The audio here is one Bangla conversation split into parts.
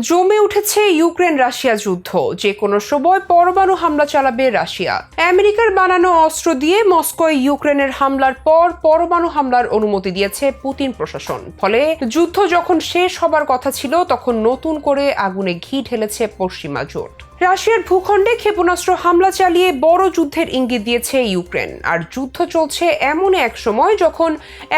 জমে উঠেছে ইউক্রেন রাশিয়া যুদ্ধ। যে কোনো সময় পরমাণু হামলা চালাবে রাশিয়া। আমেরিকার বানানো অস্ত্র দিয়ে মস্কোয় ইউক্রেনের হামলার পর পরমাণু হামলার অনুমতি দিয়েছে পুতিন প্রশাসন। ফলে যুদ্ধ যখন শেষ হবার কথা ছিল, তখন নতুন করে আগুনে ঘি ঢেলেছে পশ্চিমা জোট। রাশিয়ার ভূখণ্ডে ক্ষেপণাস্ত্র হামলা চালিয়ে বড় যুদ্ধের ইঙ্গিত দিয়েছে ইউক্রেন। আর যুদ্ধ চলছে এমন এক সময় যখন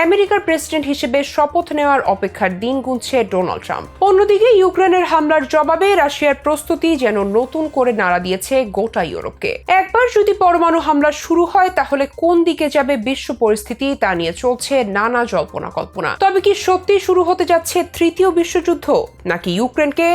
আমেরিকার প্রেসিডেন্ট হিসেবে শপথ নেওয়ার অপেক্ষার দিন গুনছে ডোনাল্ড ট্রাম্প। অন্যদিকে ইউক্রেনের হামলার জবাবে রাশিয়ার প্রস্তুতি যেন নতুন করে নাড়া দিয়েছে গোটা ইউরোপকে। একবার যদি পরমাণু হামলা শুরু হয়, তাহলে কোন দিকে যাবে বিশ্ব পরিস্থিতি তা নিয়ে চলছে নানা জল্পনা কল্পনা। তবে কি সত্যি শুরু হতে যাচ্ছে তৃতীয় বিশ্বযুদ্ধ? নাকি ইউক্রেনকে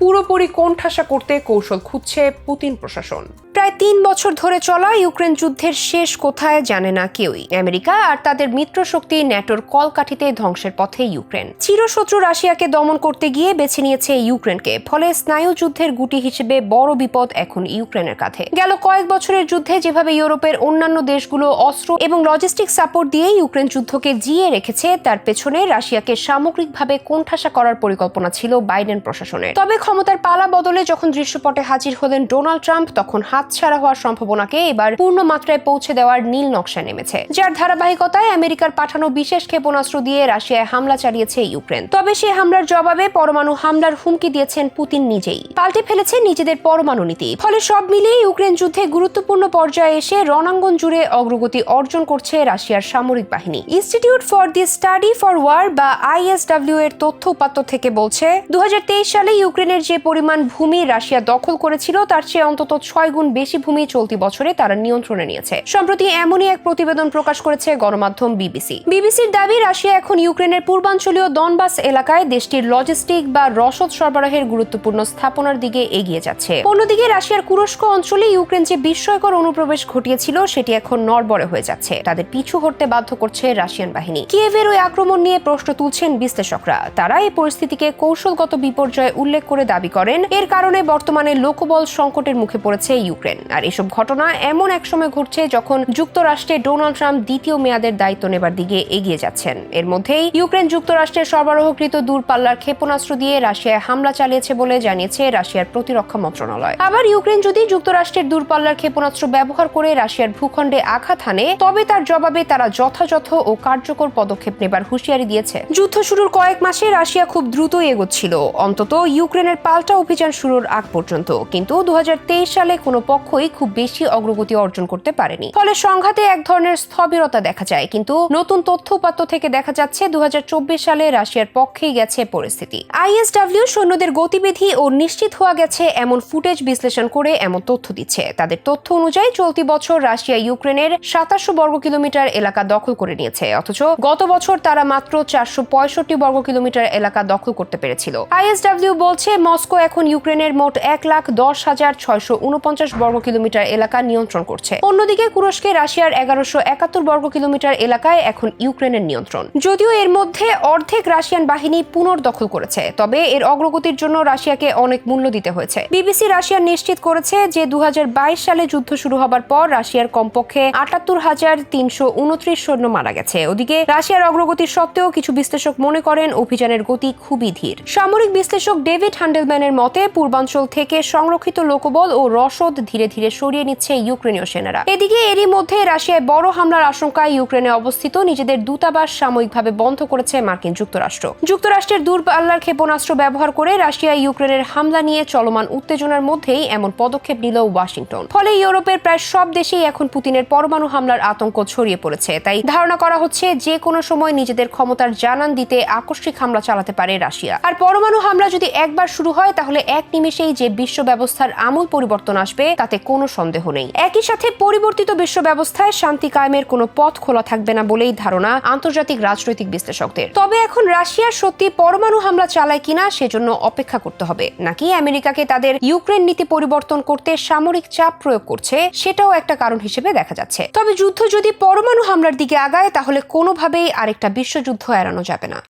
পুরোপুরি কোণঠাসা করতে কৌশল খুঁজছে পুতিন প্রশাসন। প্রায় তিন বছর ধরে চলা ইউক্রেন যুদ্ধের শেষ কোথায় জানে না কেউই। আমেরিকা আর তাদের মিত্র শক্তি ন্যাটোর কলকাঠিতে ধ্বংসের পথে ইউক্রেন। চিরশত্রু রাশিয়াকে দমন করতে গিয়ে বেছে নিয়েছে ইউক্রেনকে, ফলে স্নায়ু যুদ্ধের গুটি হিসেবে বড় বিপদ এখন ইউক্রেনের কাঁধে। গেল কয়েক বছরের যুদ্ধে যেভাবে ইউরোপের অন্যান্য দেশগুলো অস্ত্র এবং লজিস্টিক সাপোর্ট দিয়ে ইউক্রেন যুদ্ধকে জিয়ে রেখেছে, তার পেছনে রাশিয়াকে সামগ্রিকভাবে কোণঠাসা করার পরিকল্পনা ছিল বাইডেন প্রশাসনের। তবে ক্ষমতার পালা বদলে যখন দৃশ্যপটে হাজির হলেন ডোনাল্ড ট্রাম্প, তখন হাতছাড়া হওয়ার সম্ভাবনাকে এবার পূর্ণ মাত্রায় পৌঁছে দেওয়ার নীল নকশা নেমেছে। যার ধারাবাহিকতায় আমেরিকার পাঠানো বিশেষ ক্ষেপণাস্ত্র দিয়ে রাশিয়ায় হামলা চালিয়েছে ইউক্রেন। তবে সে হামলার জবাবে পরমাণু হামলার হুমকি দিয়েছেন পুতিন নিজেই। পাল্টে ফেলেছে নিজেদের পরমাণু নীতি। ফলে সব মিলিয়ে ইউক্রেন যুদ্ধে গুরুত্বপূর্ণ পর্যায়ে এসে রণাঙ্গন জুড়ে অগ্রগতি অর্জন করছে রাশিয়ার সামরিক বাহিনী। Institute for the study for war বা আইএসডব্লিউ এর তথ্য উপাত্ত থেকে বলছে দু হাজার তেইশ সালে ইউক্রেনের যে পরিমাণ ভূমি রাশিয়া দখল করেছিল, তার চেয়ে অন্তত ছয় গুণ বেশি ভূমি চলতি বছরে তারা নিয়ন্ত্রণে নিয়েছে। সম্প্রতি এমনই এক প্রতিবেদন প্রকাশ করেছে গণমাধ্যম বিবিসি। বিবিসির দাবি, রাশিয়া এখন ইউক্রেনের পূর্বাঞ্চলীয় দনবাস এলাকায় দেশটির লজিস্টিক বা রসদ সরবরাহের গুরুত্বপূর্ণ স্থাপনার দিকে এগিয়ে যাচ্ছে। অন্যদিকে, রাশিয়ার কুরস্ক অঞ্চলে ইউক্রেন যে বিস্ময়কর অনুপ্রবেশ ঘটিয়েছিল, সেটি এখন নড়বড়ে হয়ে যাচ্ছে। তাদের পিছু হটতে বাধ্য করছে রাশিয়ান বাহিনী। কিয়েভের ওই আক্রমণ নিয়ে প্রশ্ন তুলছেন বিশ্লেষকরা। তারা এই পরিস্থিতিকে কৌশলগত বিপর্যয় উল্লেখ করে দাবি করেন। এর কারণে বর্তমানে লোকবল সংকটের মুখে পড়েছে ইউক্রেন। আর এসব ঘটনা এমন এক সময় ঘটছে যখন যুক্তরাষ্ট্রে ডোনাল্ড ট্রাম্প দ্বিতীয় মেয়াদের দায়িত্ব নেবার দিকে এগিয়ে যাচ্ছেন। এর মধ্যেই ইউক্রেন যুক্তরাষ্ট্রের সরবরাহকৃত দূরপাল্লার ক্ষেপণাস্ত্র দিয়ে রাশিয়ায় হামলা চালিয়েছে বলে জানিয়েছে রাশিয়ার প্রতিরক্ষা মন্ত্রণালয়। আবার ইউক্রেন যদি যুক্তরাষ্ট্রের দূরপাল্লার ক্ষেপণাস্ত্র ব্যবহার করে রাশিয়ার ভূখণ্ডে আঘাত হানে, তবে তার জবাবে তারা যথাযথ ও কার্যকর পদক্ষেপ নেবার হুঁশিয়ারি দিয়েছে। যুদ্ধ শুরুর কয়েক মাসে রাশিয়া খুব দ্রুতই এগোচ্ছিল। অন্তত ইউক্রেনের পাল্টা অভিযান শুরুর আগ পর্যন্ত, কিন্তু দু সালে কোনো পক্ষই খুব বেশি অগ্রগতি অর্জন করতে পারেনি। ফলে সংঘাতে এক ধরনের স্থবিরতা দেখা যায়, কিন্তু নতুন তথ্য উপাত্ত থেকে দেখা যাচ্ছে দু সালে রাশিয়ার পক্ষেই গেছে পরিস্থিতি। আইএসডব্লিউ সৈন্যদের গতিবিধি ও নিশ্চিত হওয়া গেছে এমন ফুটেজ বিশ্লেষণ করে এমন তথ্য দিচ্ছে। তাদের তথ্য অনুযায়ী চলতি বছর রাশিয়া ইউক্রেনের সাতাশশো বর্গ কিলোমিটার এলাকা দখল করে নিয়েছে, অথচ গত বছর তারা মাত্র চারশো পঁয়ষট্টি বর্গ কিলোমিটার এলাকা দখল করতে পেরেছিল। আইএসডব্লিউ বলছে মস্কো এখন ইউক্রেনের মোট এক লাখ দশ হাজার ছয়শো উনপঞ্চাশ বর্গ কিলোমিটার এলাকা নিয়ন্ত্রণ করছে। অন্যদিকে কুরস্কে রাশিয়ার এগারোশো একাত্তর বর্গ কিলোমিটার এলাকায় এখন ইউক্রেনের নিয়ন্ত্রণ। যদিও এর মধ্যে অর্ধেক রাশিয়ান বাহিনী পুনর্দখল করেছে, তবে এর অগ্রগতির জন্য রাশিয়াকে অনেক মূল্য দিতে হয়েছে। বিবিসি রাশিয়া নিশ্চিত করেছে যে দু হাজার বাইশ সালে যুদ্ধ শুরু হবার পর রাশিয়ার কমপক্ষে আটাত্তর হাজার তিনশো উনত্রিশ সৈন্য মারা গেছে। ওদিকে রাশিয়ার অগ্রগতি সত্ত্বেও কিছু বিশ্লেষক মনে করেন, অভিযানের গতি খুবই ধীর। সামরিক বিশ্লেষক ডেভিড হ্যান্ডেলম্যানের মতে, পূর্বাঞ্চল থেকে সংরক্ষিত লোকবল ও রসদ ধীরে ধীরে সরিয়ে নিচ্ছে ইউক্রেনীয় সেনারা। এদিকে এরই মধ্যে রাশিয়ায় বড় হামলার আশঙ্কায় ইউক্রেনে অবস্থিত। নিজেদের দূতাবাস সাময়িকভাবে বন্ধ করেছে মার্কিন যুক্তরাষ্ট্র। যুক্তরাষ্ট্রের দূরপাল্লার ক্ষেপণাস্ত্র ব্যবহার করে রাশিয়া ইউক্রেনের হামলা নিয়ে চলমান উত্তেজনার মধ্যেই এমন পদক্ষেপ নিল ওয়াশিংটন। ফলে ইউরোপের প্রায় সব দেশেই এখন পুতিনের পরমাণু হামলার আতঙ্ক ছড়িয়ে পড়েছে। তাই ধারণা করা হচ্ছে, যে কোনো সময় নিজেদের ক্ষমতার জানান দিতে আকস্মিক হামলা চালাতে পারে রাশিয়া। আর পরমাণু হামলা যদি একবার শুরু হয়, তাহলে এক নিমেষেই যে বিশ্ব ব্যবস্থার আমূল পরিবর্তন আসবে, তাতে কোনো সন্দেহ নেই। একই সাথে পরিবর্তিত বিশ্ব ব্যবস্থায় শান্তি কায়েমের কোনো পথ খোলা থাকবে না বলেই ধারণা আন্তর্জাতিক রাজনৈতিক বিশ্লেষকদের। তবে এখন রাশিয়া সত্যি পরমাণু হামলা চালায় কিনা, সেজন্য অপেক্ষা করতে হবে। নাকি আমেরিকাকে তাদের ইউক্রেন নীতি পরিবর্তন করতে সামরিক চাপ প্রয়োগ করছে, সেটাও একটা কারণ হিসেবে দেখা যাচ্ছে। তবে যুদ্ধ যদি পরমাণু হামলার দিকে আগায়, তাহলে কোনোভাবেই আরেকটা বিশ্বযুদ্ধ এড়ানো যাবে না।